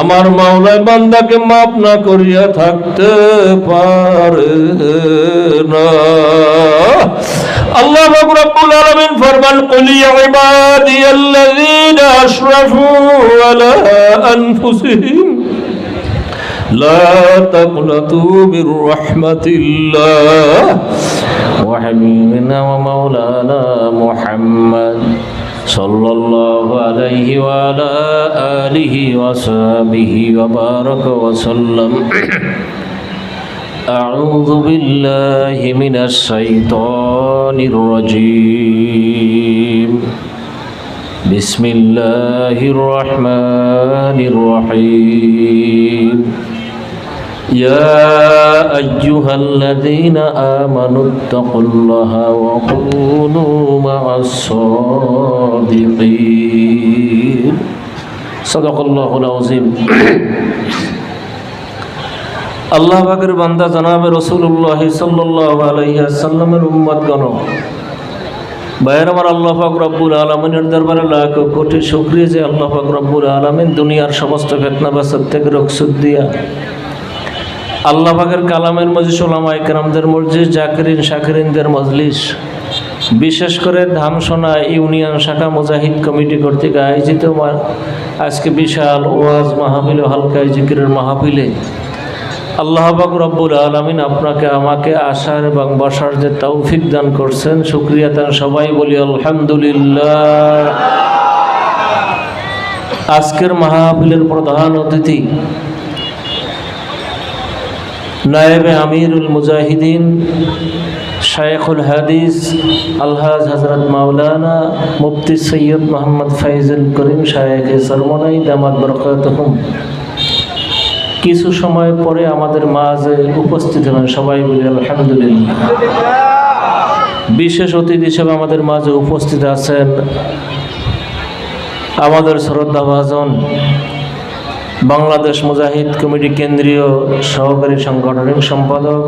আমার মাওলায় বান্দাকে মাপ না করিয়া থাকতে পারে না। আল্লাহ রব্বুল আলামিন ফরমান, কুল ইয়া ইবাদিয়াল্লাযীনা আশরাফু আলা আনফুসিহিম, লা তাকনাতু মির রাহমাতিল্লাহ ওয়া হাবিবিনা ওয়া মাওলানা মুহাম্মদ। صلى الله عليه وعلى آله وصحبه وبارك وسلم أعوذ بالله من الشيطان الرجيم بسم الله الرحمن الرحيم يا أيها الذين آمنوا اتقوا الله وكونوا مع الصادقين صدق الله العظيم আল্লাহ পাকের বান্দা জনাবে রসুল্লাহ সাল্লাহ আলাইসাল্লামের উম্মত গণ ভাইয়ের আমার আল্লাহ পাক রব্বুল আলমিনের দরবারে লাখ কোটি শুক্রিয়া যে আল্লাহ পাক রব্বুল আলমিন দুনিয়ার সমস্ত ফেতনা বাসার থেকে রকসুদ দিয়া আল্লাহ পাকের কালামের মজলিস ওলামা মসজিদ, জাকিরিন শাকিরিনদের মজলিস। বিশেষ করে ধামসোনা ইউনিয়ন শাখা মুজাহিদ কমিটি কর্তৃক আয়োজিত আজকে বিশাল ওয়াজ মাহফিল হালকা জিকিরের মাহফিলে। আল্লাহ পাক রব্বুল আলমিন আপনাকে, আমাকে আসার এবং বসার যে তৌফিক দান করছেন, শুক্রিয়া তার সবাই বলি আলহামদুলিল্লাহ। আজকের মাহফিলের প্রধান অতিথি নায়েবে আমিরুল মুজাহিদিন, শায়েখুল হাদিস, আলহাজ হজরত মাওলানা মুফতি সৈয়দ মোহাম্মদ ফাইজুল করিম শায়েখ সরমনাই দামাত বরকাতহুম। কিছু সময় পরে আমাদের মাঝে উপস্থিত হবেন সবাই বলি আলহামদুলিল্লাহ। বিশেষ অতিথি হিসেবে আমাদের মাঝে উপস্থিত আছেন আমাদের শ্রদ্ধাভাজন বাংলাদেশ মুজাহিদ কমিটি কেন্দ্রীয় সহকারী সাংগঠনিক সম্পাদক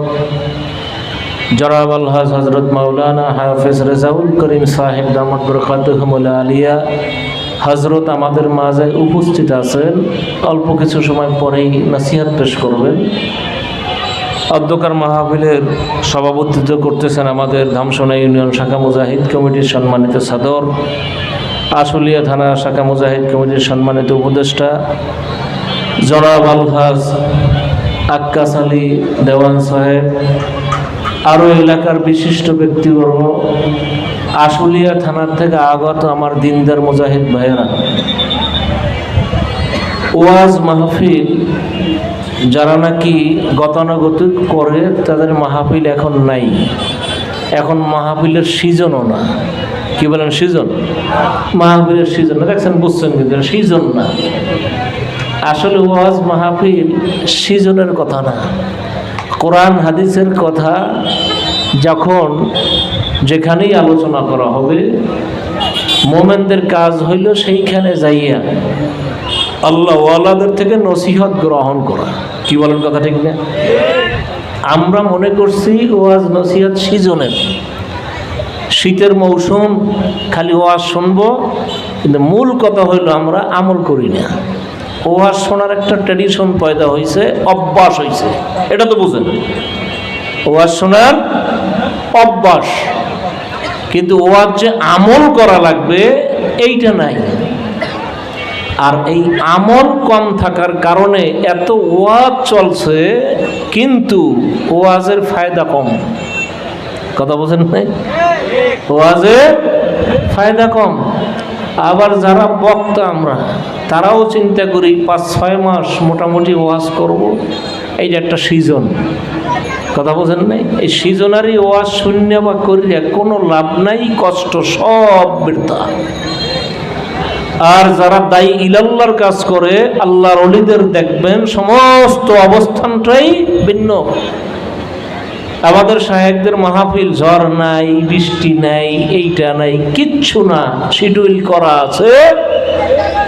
জনাব আলহাজ হজরত মাওলানা হাফেজ রেজাউল করিম সাহেব দামদ বরকাতুহমুল্লা আলিয়া হজরত আমাদের মাঝে উপস্থিত আছেন। অল্প কিছু সময় পরেই নাসিহাত পেশ করবেন। অধ্যকার মাহফিলের সভাপতিত্ব করতেছেন আমাদের ধামসোনা ইউনিয়ন শাখা মুজাহিদ কমিটির সম্মানিত সাদর। আশুলিয়া থানা শাখা মুজাহিদ কমিটির সম্মানিত উপদেষ্টা জনাব আলহাজ আক্কাস আলী দেওয়ান সাহেব আরও এলাকার বিশিষ্ট ব্যক্তিবর্গ, আশুলিয়া থানার থেকে আগত আমার দিনদার মুজাহিদ ভাইয়েরা। ওয়াজ মাহফিল যারা নাকি গতানুগতিক করে, তাদের মাহফিল এখন নাই। এখন মাহফিলের সিজনও না। কি বলেন সিজন? মাহফিলের সিজন না। দেখছেন, বুঝছেন কিন্তু সিজন না। আসলে ওয়াজ মাহফিল সিজনের কথা না। কোরআন, হাদিসের কথা যখন যেখানেই আলোচনা করা হবে, মোমেনদের কাজ হইল সেইখানে যাইয়া আল্লাহ ওয়ালাদের থেকে নসিহত গ্রহণ করা। কি বলেন কথা ঠিক না? আমরা মনে করছি ওয়াজ নসিহত সিজনের। শীতের মৌসুম, খালি ওয়াজ শুনব, কিন্তু মূল কথা হইল আমরা আমল করি না। ওয়াজ শোনার একটা ট্রেডিশন পয়দা হয়েছে অভ্যাস হয়েছে এটা তো বুঝেন। ওয়াজ শোনার অভ্যাস। কিন্তু ওয়াজ যে আমল করা লাগবে, এইটা নাই। আর এই আমল কম থাকার কারণে এত ওয়াজ চলছে, কিন্তু ওয়াজের ফায়দা কম। কথা বোঝেন নাই? ওয়াজের ফায়দা কম। আবার যারা বক্তা আমরা, তারাও চিন্তা করি পাঁচ ছয় মাস মোটামুটি ওয়াজ করব। এইটা একটা সিজন। কথা বোঝেন নাই? এই সিজনারি ওয়াজ শূন্য বা করিলে কোনো লাভ নাই, কষ্ট সব বৃদ্ধা আর যারা দায়ী ইলাল্লার কাজ করে, আল্লাহর অলিদের দেখবেন সমস্ত অবস্থানটাই ভিন্ন। আমাদের সাহেবদের মাহফিল ঝড় নাই, বৃষ্টি নাই, এইটা নাই, কিচ্ছু না। শিডিউল করা আছে।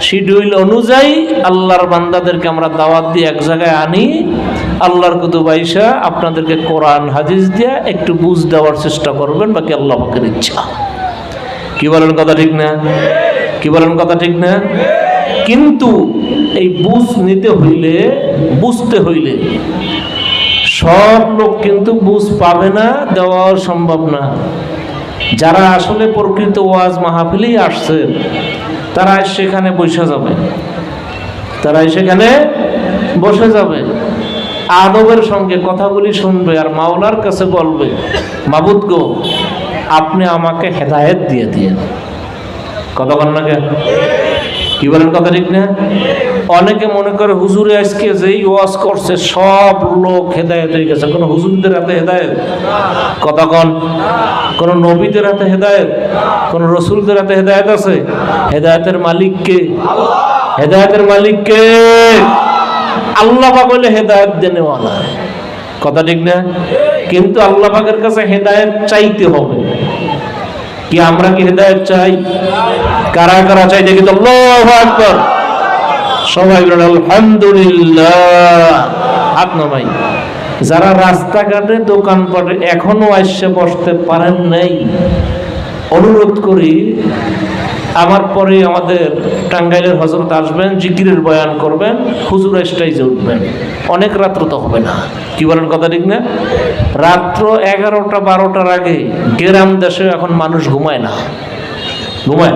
শিডিউল অনুযায়ী আল্লাহর বান্দাদেরকে আমরা দাওয়াত দিয়ে এক জায়গায় আনি। আল্লাহর কুতুব আইসা আপনাদেরকে কোরআন, হাদিস দিয়া একটু বুঝ দেওয়ার চেষ্টা করবেন, বাকি আল্লাহ পাকের ইচ্ছা। কি বলেন কথা ঠিক না? কি বলেন কথা ঠিক না? কিন্তু এই বুঝ নিতে হইলে, বুঝতে হইলে সব লোক কিন্তু বুঝ পাবে না দেওয়া সম্ভব না। যারা আসলে প্রকৃত ওয়াজ মাহফিলেই আসছে, তারা সেখানে বসে যাবে। তারা সেখানে বসে যাবে। আদবের সঙ্গে কথাগুলি শুনবে আর মাওলার কাছে বলবে, মাবুদ গো, আপনি আমাকে হেদায়েত দিয়ে দিয়ে কথা বলেন না কি বলেন কথা ঠিক না? অনেকে মনে করে হুজুরে আজকে যেই ওয়াজ করছে, সব লোক হেদায়েত হয়ে গেছে। কোনো হুজুরদের হাতে হেদায়েত? কথা কন। কোন নবীদের হাতে হেদায়েত? কোন রসুলদের হাতে হেদায়েত আছে? হেদায়েতের মালিক কে? হেদায়েতের মালিক কে? আল্লাহ হইলে হেদায়েত দেনেওয়ালা। কথা ঠিক না? কিন্তু আল্লাহ পাকের কাছে হেদায়েত চাইতে হবে। কি আমরা কি হেদায়েত চাই? কারা কারা চাই দেখি তো? আল্লাহু আকবার। সবাই বলেন আলহামদুলিল্লাহ। হাত নামাই। যারা রাস্তাঘাটে দোকানপাটে এখনও আসছে বসতে পারেন নাই, অনুরোধ করি আমার পরে আমাদের টাঙ্গাইলের হজরত আসবেন, জিকিরের বয়ান করবেন, হুজুর স্টাইজে উঠবেন। অনেক রাত্র তো হবে না। কি বলেন কথা ঠিক না? রাত্র এগারোটা, বারোটার আগে গ্রাম দেশে এখন মানুষ ঘুমায় না। ঘুমায়?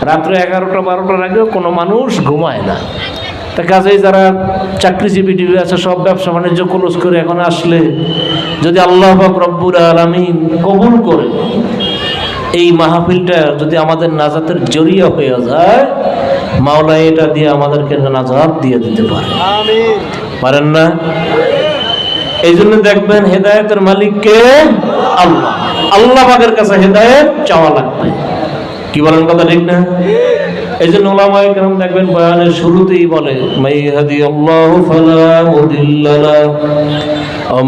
রাত্র এগারোটা বারোটার আগে কোনো মানুষ ঘুমায় না। তা কাজেই যারা চাকরিজীবী টিভি আছে সব ব্যবসা বাণিজ্য ক্লোজ করে এখন আসলে যদি আল্লাহ পাক রব্বুল আলমিন কবুল করে এই মাহফিলটা যদি আমাদের নাজাতের জরিয়া হয়ে যায় মাওলা এটা দিয়ে আমাদেরকে নাজাত দিয়ে দিতে পারে। পারেন না? এই জন্য দেখবেন হেদায়তের মালিককে আল্লাহ। আল্লাহ পাকের কাছে হেদায়ত চাওয়া লাগবে। কি বলেন কথা ঠিক না? এই জন্য ওলামায়ে কেরাম দেখবেন বয়ানের শুরুতেই বলে আল্লাহ ফালা মুদিল্লা লা, ওয়া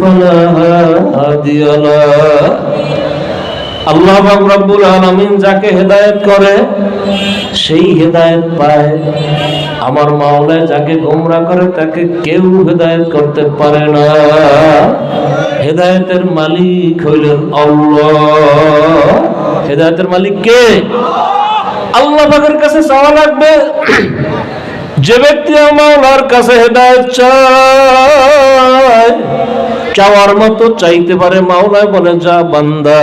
ফালা হাদিয়া আল্লাহ পাক রব্বুল আলামিন যাকে হেদায়েত করে, সেই হেদায়েত পায়। আমার মাওলা যাকে গোমরা করে, তাকে কেউ হেদায়েত করতে পারে না। হেদায়েতের মালিক হইলেন আল্লাহ। হেদায়েতের মালিক কে? আল্লাহ পাকের কাছে চাওয়া লাগবে। যে ব্যক্তি মাওলার কাছে হেদায়েত চায়, চাওয়ার মতো চাইতে পারে মাওলায় বলে, যা বান্দা,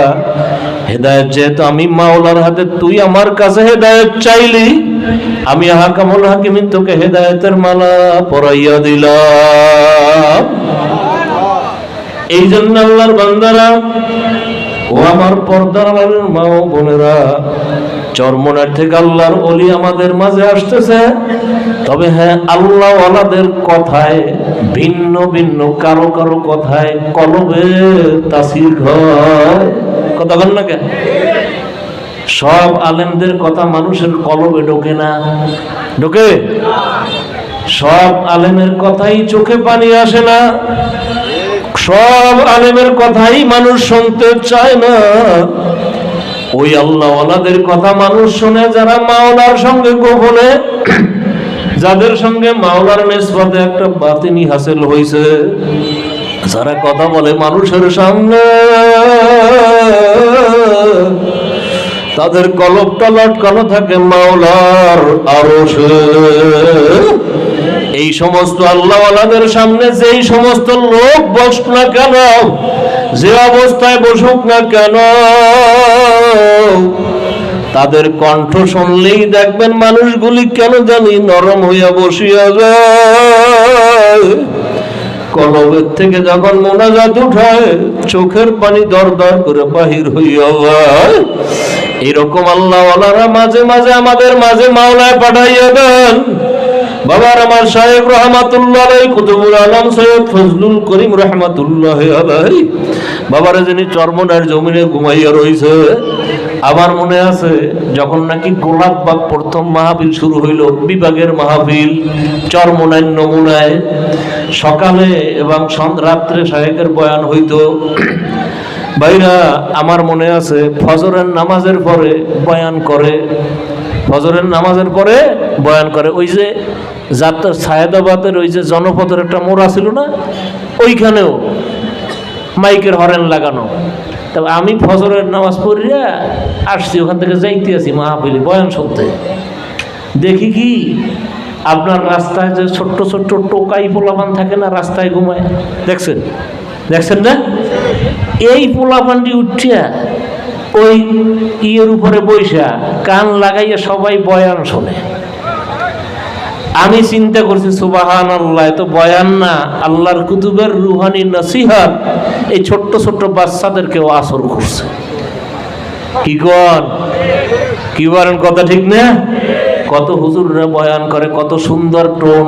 হেদায়েত যেহেতু আমি মাওলার হাতে, তুই আমার কাছে হেদায়েত চাইলি, আমি হাকামুল হাকিমিন তোকে হেদায়তের মালা পরাইয়া দিলাম। এই জন্য আল্লাহর বান্দারা ও আমার পর্দার মা ও বোনেরা, চরমনার থেকে আল্লাহর অলি আমাদের মাঝে আসতেছে। তবে হ্যাঁ আল্লাহ ওয়ালাদের কথায়, ভিন্ন ভিন্ন, কারও কারও কথায় কলবে তাসির হয়। কথা বল না কেন? সব আলেমদের কথা মানুষের কলবে ঢোকে না। ঢোকে? সব আলেমের কথাই চোখে পানি আসে না। সব আলেমের কথাই মানুষ শুনতে চায় না। ওই আল্লাহওয়ালাদের কথা মানুষ শুনে, যারা মাওলার সঙ্গে গোপনে, যাদের সঙ্গে মাওলার নিসবতে একটা বাতিনি হাসিল হয়েছে যারা কথা বলে মানুষের সামনে। তাদের কলপটা লটকানো থাকে মাওলার আরও এই সমস্ত আল্লাহওয়ালাদের সামনে যেই সমস্ত লোক বসুক না কেন, যে অবস্থায় বসুক না কেন, তাদের কণ্ঠ শুনলেই দেখবেন মানুষগুলি কেন জানি নরম হইয়া বসিয়া যায়। কলবের থেকে যখন মোনাজাত উঠায়, চোখের পানি দর দর করে বাহির হইয়া যায়। এরকম আল্লাহওয়ালারা মাঝে মাঝে আমাদের মাঝে মাওলায় পাঠাইয়া দেন। বাবার আমার সাহেব রহমাতুল্লাহ কুতুবুল আলম সৈয়দ ফজলুল করিম রহমাতুল্লাহ আলাই বাবার যিনি চর্মনার জমিনে ঘুমাইয়া রয়েছে আমার মনে আছে, যখন নাকি গোলাপবাগ প্রথম মাহফিল শুরু হইল, বিভাগের মাহফিল চরমনায় নমুনায়, সকালে এবং রাত্রে সাহেবের বয়ান হইতো। ভাইরা, আমার মনে আছে, ফজরের নামাজের পরে বয়ান করে, ফজরের নামাজের পরে বয়ান করে। ওই যে যাত্রা সায়দাবাদের ওই যে জনপদের একটা মোড় ছিল না, ওইখানেও মাইকের হরেন লাগানো। তবে আমি ফজরের নামাজ পড়িয়া আসছি, ওখান থেকে যাইতে আছি মাহফিলি, বয়ান শুনতে। দেখি কি, আপনার রাস্তায় যে ছোট্ট ছোট্ট টোকাই পোলাপান থাকে না, রাস্তায় ঘুমায়। দেখছেন? দেখছেন না? এই পোলাপানটি উঠিয়া ওই ইয়ের উপরে বৈশা কান লাগাইয়া সবাই বয়ান শোনে। আমি চিন্তা করছি সুবাহান আল্লাহ তো বয়ান না। আল্লাহর কুতুবের রুহানি নসিহাত এই ছোট্ট ছোট্ট বাচ্চাদেরকেও আসর করছে। কি কর কি বলেন, কথা ঠিক না? কত হুজুররা বয়ান করে, কত সুন্দর টোন,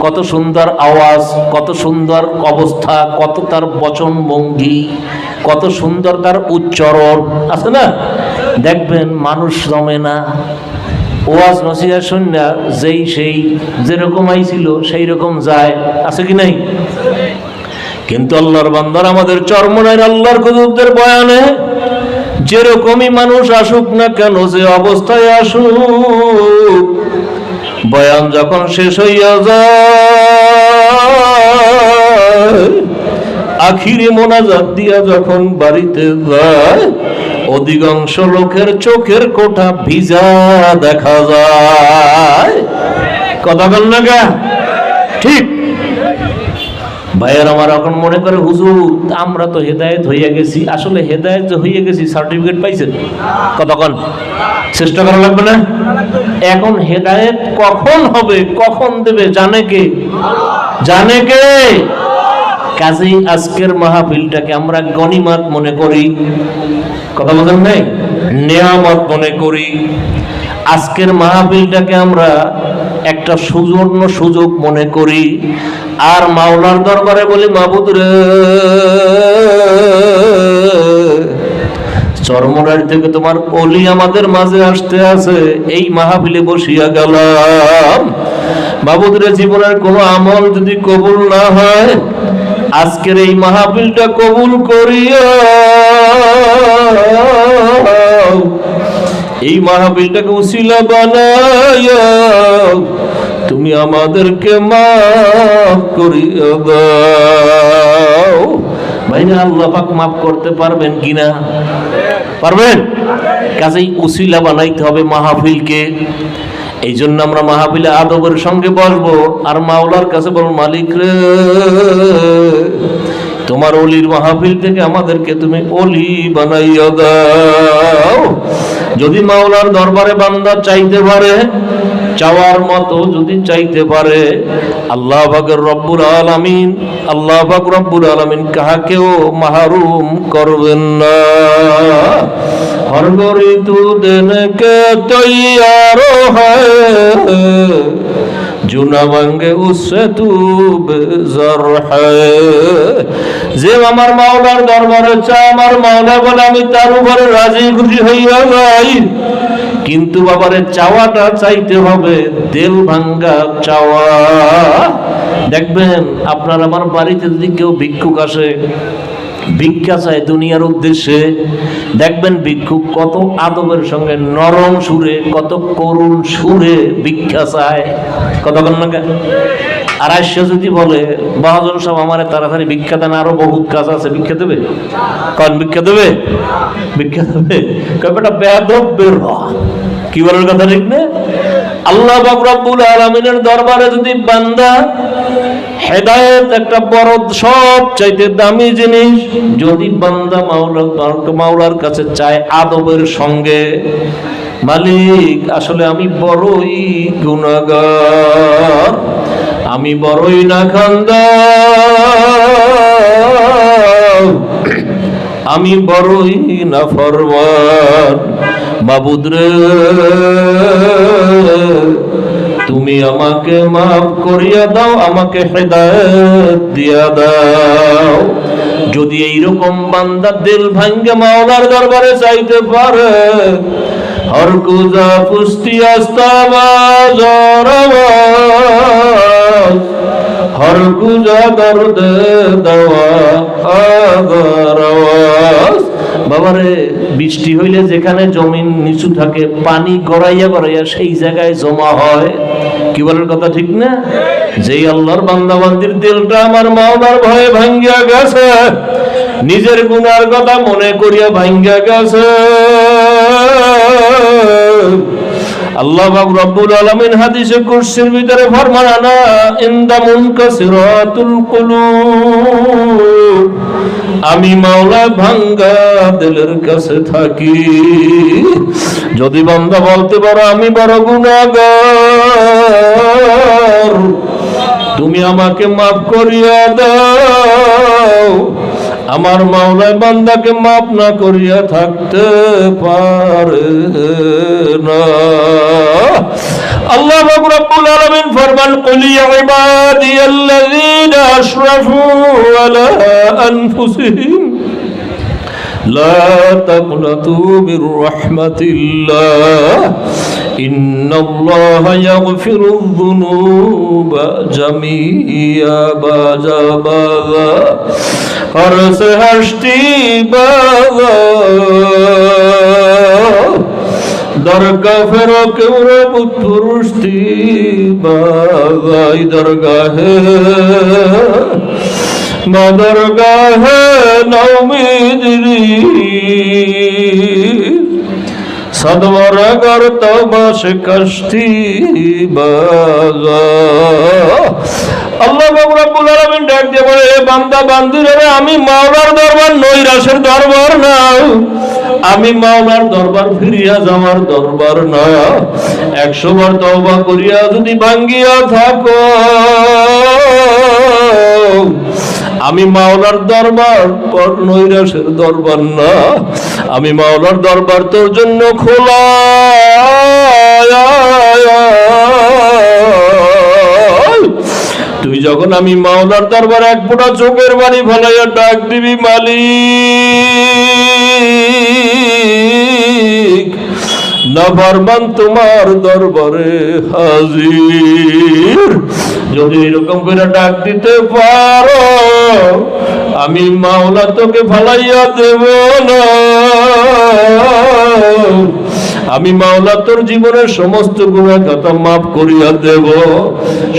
কত সুন্দর আওয়াজ, কত সুন্দর অবস্থা, কত তার বচন ভঙ্গি কত সুন্দর তার উচ্চারণ, আছে না? দেখবেন মানুষ জমে না। ওয়াজ নসিহা শুননা যেই সেই যেরকম আইছিল সেই রকম যায়। আছে কি নাই? কিন্তু আল্লাহর বান্দার আমাদের চরমনের আল্লাহর কুতুবদের বয়ানে। যেরকমই মানুষ আসুক না কেন, যে অবস্থায় আসুক, বয়ান যখন শেষ হইয়া যায়, আখিরি মোনাজাত দিয়া যখন বাড়িতে যায় অধিকাংশ লোকের চোখের কোঠা ভিজা দেখা যায়। কথা বল না গা। ঠিক। ভাইয়ের আমার এখন মনে করে, হুজুর, আমরা তো হেদায়েত হইয়া গেছি। আসলে হেদায়েত হইয়া গেছি, সার্টিফিকেট পাইছেন? কতক্ষণ চেষ্টা করা লাগবে না? এখন হেদায়েত কখন হবে? কখন দেবে? জানে কে? জানে কে? কাজেই আজকের মাহফিলটাকে আমরা গনিমাত মনে করি। কথা বলেন নাই? নিয়ামত মনে করি, আজকের মাহফিলটাকে আমরা একটা সুবর্ণ সুযোগ মনে করি। আর মাওলার দরবারে বলি মাবুদ রে থেকে তোমার অলি আমাদের মাঝে আসতে আছে। এই মাহফিলে বসিয়া গেলাম। বাবুদ রে, জীবনের কোনো আমল যদি কবুল না হয় আজকের এই মাহফিলটা কবুল করিয়া এই মাহফিলটাকে উসিলা বানায়া তুমি আমাদেরকে মাফ করিয়া দাও ভাইনা আল্লাহ পাক মাফ করতে পারবেন কিনা পারবেন? কাজেই উসিলা বানাইতে হবে মাহফিলকে। এই জন্য আমরা মাহাবিলে আদবের সঙ্গে বসবো। আর মাওলার কাছে বল মালিক রে, তোমার অলির মাহফিল থেকে আমাদেরকে তুমি অলি বানাইয়া দাও। যদি মাওলার দরবারে বান্দা চাইতে পারে, চাওয়ার মতো যদি চাইতে পারে, আল্লাহ বাগের রব্বুল আলামিন, আল্লাহ বাগ রব্বুর আলামিন কাহাকেও মাহরুম করবেন না। ہر گوری تو কে کے تیار ہے جو نہ مانگے اس যে আমার মাওলার দরবারে চা, আমার মাওলা বলে আমি তার উপরে রাজি খুশি হইয়া যাই। কিন্তু বাবারে চাওয়াটা চাইতে হবে, তেল ভাঙ্গা চাওয়া। দেখবেন, আপনার আমার বাড়িতে যদি কেউ ভিক্ষুক আসে ভিক্ষা চায় দুনিয়ার উদ্দেশ্যে। দেখবেন ভিক্ষুক কত আদবের সঙ্গে নরম সুরে, কত করুণ সুরে ভিক্ষা চায়। কত না আর আসছে যদি বলে, মহাজন সব আমার তাড়াতাড়ি ভিক্ষা দেন, আরও বহুত কাজ আছে, ভিক্ষা দেবে? কন, ভিক্ষা দেবে? ভিক্ষা দেবে? বেদব বের কি বলার কথা ঠিক না? আল্লাহ বাক রব্বুল আলামিনের দরবারে যদি বান্দা হেদায়েত একটা বড় সব চাইতে দামি জিনিস। যদি বান্দা মাওলা, মাওলার কাছে চায় আদবের সঙ্গে, মালিক, আসলে আমি বড়ই গুণাগার আমি বড়ই না আমি বড়ই না ফরমান বাবুদ রে তুমি আমাকে মাফ করিয়া দাও, আমাকে হেদায়েত দিয়া দাও। যদি এইরকম বান্দা দিল ভাঙ্গে মাওলার দরবারে চাইতে পারে হর কুজা পুষ্টি আস্তাবাজ হর কুজা দর্দ দেওয়া আওয়াজ। বাবারে, বৃষ্টি হইলে যেখানে জমিন নিচু থাকে, পানি গড়াইয়া গড়াইয়া সেই জায়গায় জমা হয়। কি বলার কথা ঠিক না? যেই আল্লাহর বান্দাবান্দির দিলটা আমার মাওলার ভয়ে ভাঙ্গিয়া গেছে, নিজের গুণার কথা মনে করিয়া ভাঙ্গিয়া গেছে। আল্লাহ পাক রব্বুল আলামিন হাদিসে কুরসির ভিতরে ফরমান আনা ইনদা মুনকাসিরাতুল কুলুব। আমি মাওলা ভাঙ্গা দিলের কাছে থাকি। যদি বান্দা বলতে পারো আমি বড় গুনাহগার, তুমি আমাকে মাফ করিয়া দাও। আমার মাওলায় বান্দাকে মাফ না করিয়া থাকতে পারে না। আল্লাহ রব্বুল আলামিন ফরমান, কুলি ইবাদিয়াল্লাযীনা আশরাফু আলা আনফুসিহিম, লা তাকনাতু মির রাহমাতিল্লাহ إن الله يغفر الذنوب جميعا بعد بعضا أرسل هشتي بعضا দরগা ফেরো কেউ রে পুরুষটি বাগাই দরগাহে। মদরগাহে নৌমিদিনী সদবর গর তবাস কষ্টি বাগা আল্লাহ। ডাক দিয়ে বলে বান্দা বান্দিরে আমি মাওলার দরবার, নৈরাশের দরবার না আমি মাওলার দরবার ফিরিয়া যাওয়ার দরবার না একশো বার তওবা করিয়া যদি ভাঙ্গিয়া থাকো। আমি মাওলার দরবার পর নৈরাশের দরবার না। আমি মাওলার দরবার তোর জন্য খোলা। তুই যখন আমি মাওলার দরবার এক ফোঁটা চোখের বাড়ি ফলাইয়া ডাক দিবি মালিক। না ফরমান তোমার দরবারে হাজির। যদি এরকম করে ডাক দিতে পারো, আমি মাওলা তোকে ফালাইয়া দেব না। আমি মাওলা তোর জীবনের সমস্ত গুণা কথা মাফ করিয়া দেব।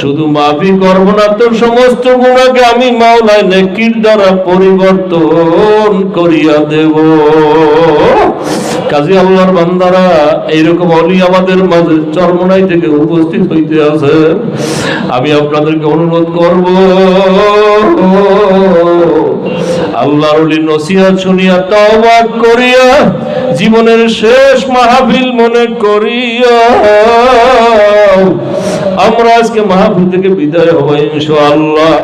শুধু মাফই করব না, তোর সমস্ত গুণাকে আমি মাওলায় নেকির দ্বারা পরিবর্তন করিয়া দেব। কাজী আল্লাহর বান্দারা, এইরকম অলি আমাদের মাঝে চরমনাই থেকে উপস্থিত হইতে আছে। আমি আপনাদেরকে অনুরোধ করব, আল্লাহর নসিহত শুনিয়া তওবা করিয়া জীবনের শেষ মাহফিল মনে করিয়া, আমরা আজকে মাহফিল থেকে বিদায় হব ইনশাআল্লাহ।